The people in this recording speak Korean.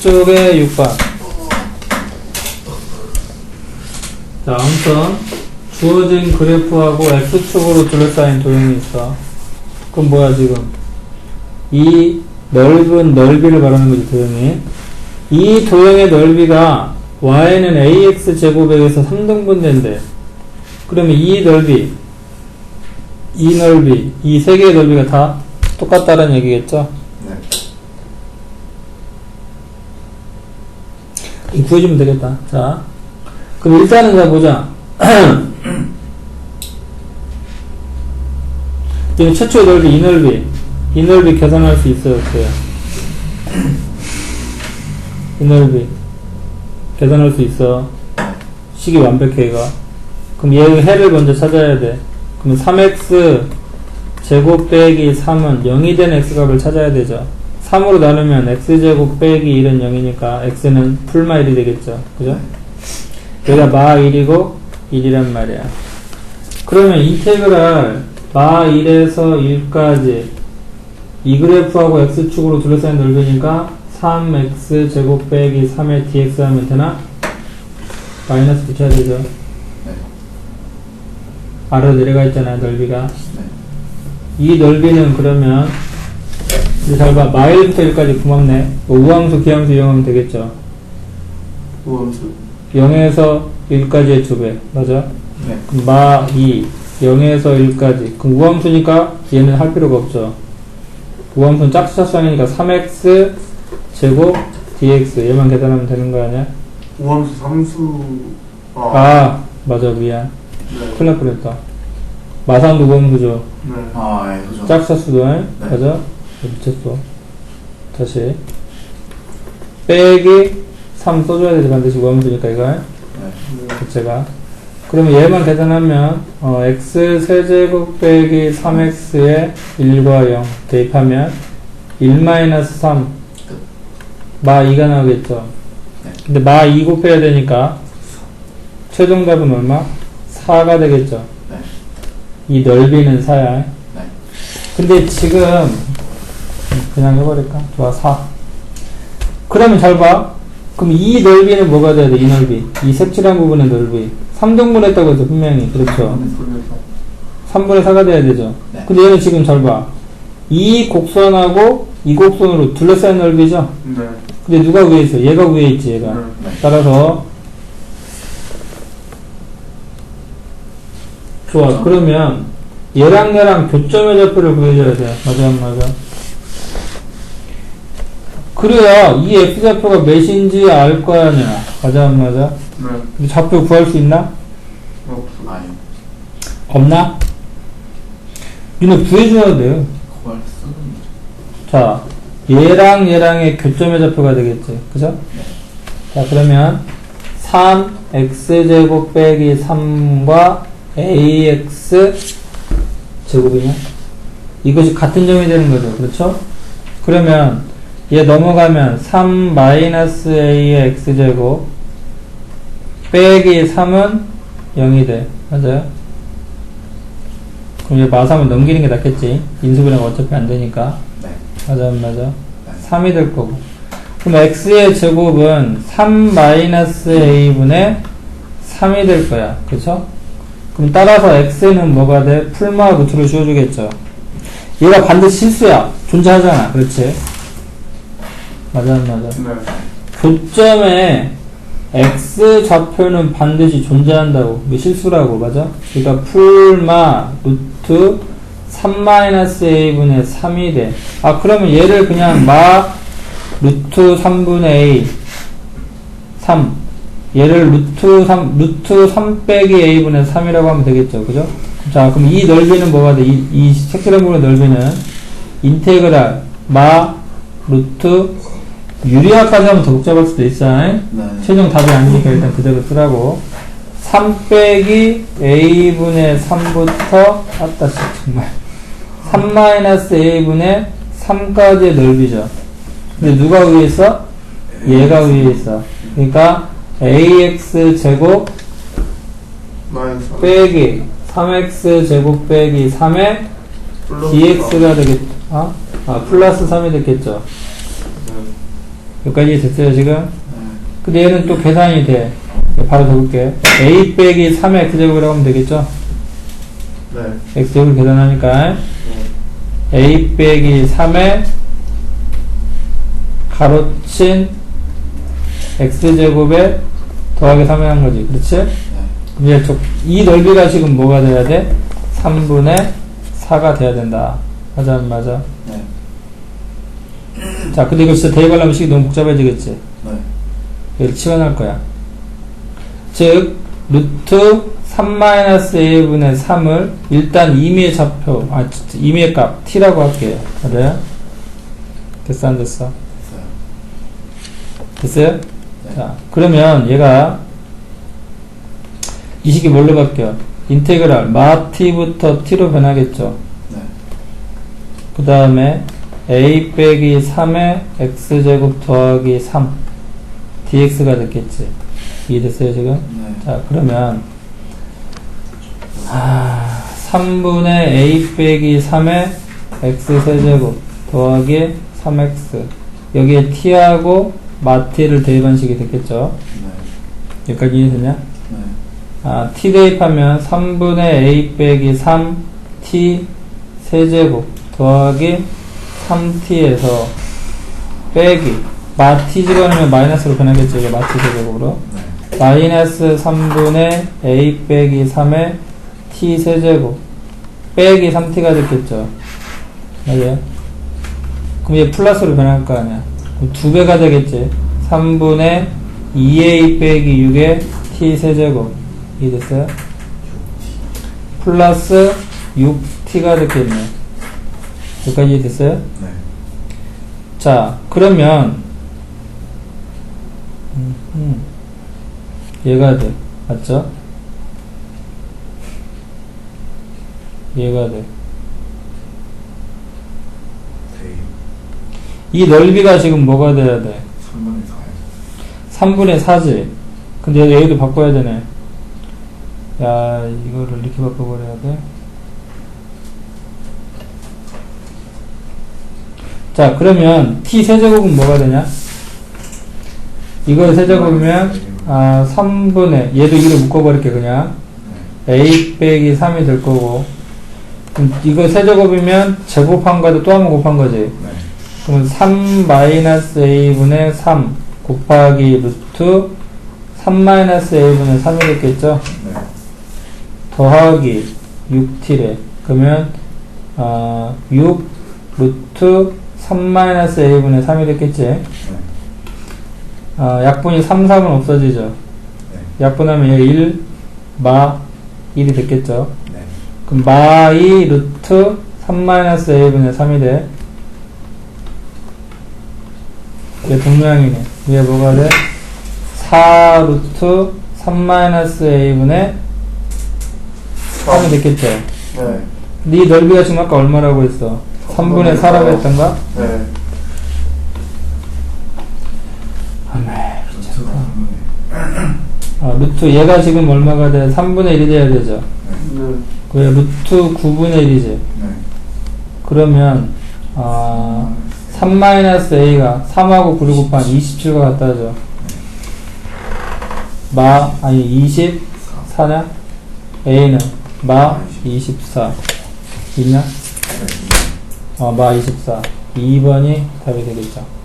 쪽에 6번. 자, 아무튼 주어진 그래프하고 X축으로 둘러싸인 도형이 있어. 그럼 뭐야 지금? 이 넓은 넓이를 말하는 거지 도형이. 이 도형의 넓이가 y는 ax 제곱에 의해서 3등분 된대. 그러면 이 넓이, 이 넓이, 이 세 개의 넓이가 다 똑같다는 얘기겠죠? 네. 이거 구해주면 되겠다. 자, 그럼 일단은 자 보자. 이 최초의 넓이, 이 넓이, 이 넓이 계산할 수 있어요, 없어요? 이 넓이 계산할 수 있어. 식이 완벽해, 이거. 그럼 얘의 해를 먼저 찾아야 돼. 그럼 3x 제곱 빼기 3은 0이 된 x값을 찾아야 되죠. 3으로 나누면 x제곱 빼기 1은 0이니까 x는 풀마 1이 되겠죠. 그죠? 여기가 마 1이고 1이란 말이야. 그러면 인테그랄 마 1에서 1까지 이 그래프하고 x축으로 둘러싸인 넓이니까 3x 제곱 빼기 3의 dx 하면 되나? 마이너스 붙여야 되죠. 네. 아래로 내려가 있잖아요, 넓이가. 네. 이 넓이는 그러면 이제 잘 봐. 마일부터 1까지 고맙네. 뭐 우함수, 기함수 이용하면 되겠죠. 우함수. 0에서 1까지의 2배. 맞아? 네. 그럼 마 2, 0에서 1까지. 그럼 우함수니까 얘는 할 필요가 없죠. 우함수는 짝수짝수아니니까 3x 제곱 dx 얘만 계산하면 되는 거 아니야? 우함수 삼수. 아. 아, 맞아. 미안. 네. 큰일 날 뻔했다. 마상도 우함수죠. 네. 아, 예, 그죠. 짝수수도 네. 맞아? 미쳤어. 다시 빼기 3 써줘야 되지 반드시 우함수니까 이거 네. 자체가 그러면 얘만 계산하면 어, x 세제곱 빼기 3x에 1과 0 대입하면 1-3마 2가 나오겠죠 네. 근데 마 2 곱해야 되니까 최종 답은 얼마? 4가 되겠죠 네. 이 넓이는 4야 네. 근데 지금 그냥 해버릴까? 좋아 4 그러면 잘봐. 그럼 이 넓이는 뭐가 돼야 돼? 이 넓이. 이 색칠한 부분의 넓이. 3등분 했다고 해서 분명히. 그렇죠? 3분의 4가 돼야 되죠? 네. 근데 얘는 지금 잘 봐 이 곡선하고 이 곡선으로 둘러싸인 넓이죠? 네. 근데 누가 위에 있어? 얘가 위에 있지 얘가. 네. 따라서. 좋아. 그러면 얘랑 얘랑 교점의 좌표를 구해줘야 돼. 맞아 안 맞아 그래야 이 x좌표가 몇인지 알 거 아니야 맞아 안 맞아 네. 근데 좌표 구할 수 있나? 없수. 아니. 없나? 니네 구해줘야 돼요 그걸 쓰는 자 얘랑 얘랑의 교점의 좌표가 되겠지 그죠? 자 그러면 3x제곱 빼기 3과 ax 제곱이냐? 이것이 같은 점이 되는 거죠 그렇죠? 그러면 얘 넘어가면 3 마이너스 a의 x제곱 빼기 3은 0이 돼 맞아요? 그럼 얘 마삼을 넘기는 게 낫겠지 인수분해가 어차피 안 되니까 네. 맞아 안 맞아? 네. 3이 될 거고. 그럼 x의 제곱은 3 마이너스 a분의 3이 될 거야. 그쵸? 그럼 따라서 x는 뭐가 돼? 풀마 루트를 씌워주겠죠. 얘가 반드시 실수야. 존재하잖아. 그렇지? 맞아 안 맞아? 네. 교점에 x 좌표는 반드시 존재한다고. 이게 실수라고. 맞아? 그러니까 풀마 루트 3-a분의 3이 돼. 아, 그러면 얘를 그냥 마 루트 3분의 a 3. 얘를 루트 3, 루트 3 빼기 a분의 3이라고 하면 되겠죠. 그죠? 자, 그럼 이 넓이는 뭐가 돼? 이, 이 색칠한 부분의 넓이는 인테그랄 마 루트 유리화까지 하면 더 복잡할 수도 있어. 네. 최종 답이 아니니까 일단 그대로 쓰라고. 3 빼기 a분의 3부터, 아따, 씨, 정말. 3 마이너스 a분의 3까지의 넓이죠. 근데 누가 위에 있어? 얘가 위에 있어. 그러니까 ax 제곱 마이너스. 빼기 3x 제곱 빼기 3의 플러스 dx가 되겠, 아? 아, 플러스 3이 됐겠죠. 네. 여기까지 됐어요, 지금? 네. 근데 얘는 또 계산이 돼. 바로 적을게. a 빼기 3의 x제곱이라고 하면 되겠죠? 네. x제곱을 계산하니까 네. a 빼기 3의 가로친 x제곱에 더하기 3을 한 거지. 그렇지? 네. 저- 이 넓이가 지금 뭐가 돼야 돼? 3분의 4가 돼야 된다. 맞아, 안 맞아? 네. 자, 근데 이거 진짜 대입하려면 식이 너무 복잡해지겠지? 네. 얘를 치환할 거야. 즉, 루트 3-a분의 3을 일단 임의의 좌표, 아, 진짜 임의의 값, t라고 할게요. 맞아요? 됐어, 안 됐어? 됐어요. 됐어요? 네. 자, 그러면 얘가 이 식이 뭘로 바뀌어? 인테그랄, 마 t부터 t로 변하겠죠. 네. 그 다음에 a 빼기 3의 x제곱 더하기 3 dx가 됐겠지. 이해됐어요, 지금? 네. 자, 그러면, 아, 3분의 a 빼기 3의 x 세제곱 더하기 3x. 여기에 t하고 마t를 대입한 식이 됐겠죠? 네. 여기까지 이해되냐? 네. 아, t 대입하면 3분의 a 빼기 3 t 세제곱 더하기 3t에서 빼기. 마 t 집어넣으면 마이너스로 변하겠죠. 이게 마 t 세제곱으로. 네. 마이너스 3분의 a 빼기 3의 t 세제곱. 빼기 3t가 됐겠죠. 맞아요? 그럼 얘 플러스로 변할 거 아니야. 그럼 두 배가 되겠지. 3분의 2a 빼기 6의 t 세제곱. 이해됐어요? 플러스 6t가 됐겠네. 여기까지 이해됐어요? 네. 자, 그러면. 얘가 돼. 맞죠? 얘가 돼. 이 넓이가 지금 뭐가 돼야 돼? 3분의 4요. 3분의 4지. 근데 얘도 바꿔야 되네. 야, 이거를 이렇게 바꿔버려야 돼. 자, 그러면 t 세제곱은 뭐가 되냐? 이거 세제곱이면 아, 3분의 얘도 이로 묶어버릴게 그냥 네. a 빼기 3이 될 거고 이거 세제곱이면 제곱한 거도 또 한 번 곱한 거지 네. 그러면 3 마이너스 a분의 3 곱하기 루트 3 마이너스 a분의 3이 됐겠죠? 네. 더하기 6t래 그러면 아, 6 루트 3 마이너스 a분의 3이 됐겠지? 네. 아, 약분이 3, 3은 없어지죠? 네. 약분하면 얘 1, 마 1이 됐겠죠? 네. 그럼 마2 루트 3 마이너스 a분의 3이 돼. 얘 동량이네. 얘 뭐가 돼? 4 루트 3 마이너스 a분의 3이 됐겠죠? 네. 네 넓이가 지금 아까 얼마라고 했어? 3분의 4라고 했던가? 네. 아메. 루트가 3분의. 아, 루트 얘가 지금 얼마가 돼? 3분의 1이 돼야 되죠? 네. 그래 루트 9분의 1이지? 네. 그러면 아, 3-a가 3하고 9를 곱한 27과 같다죠. 마 아니 24냐? a는 마 24 있냐? 네. 어, 마 24. 2번이 답이 되겠죠.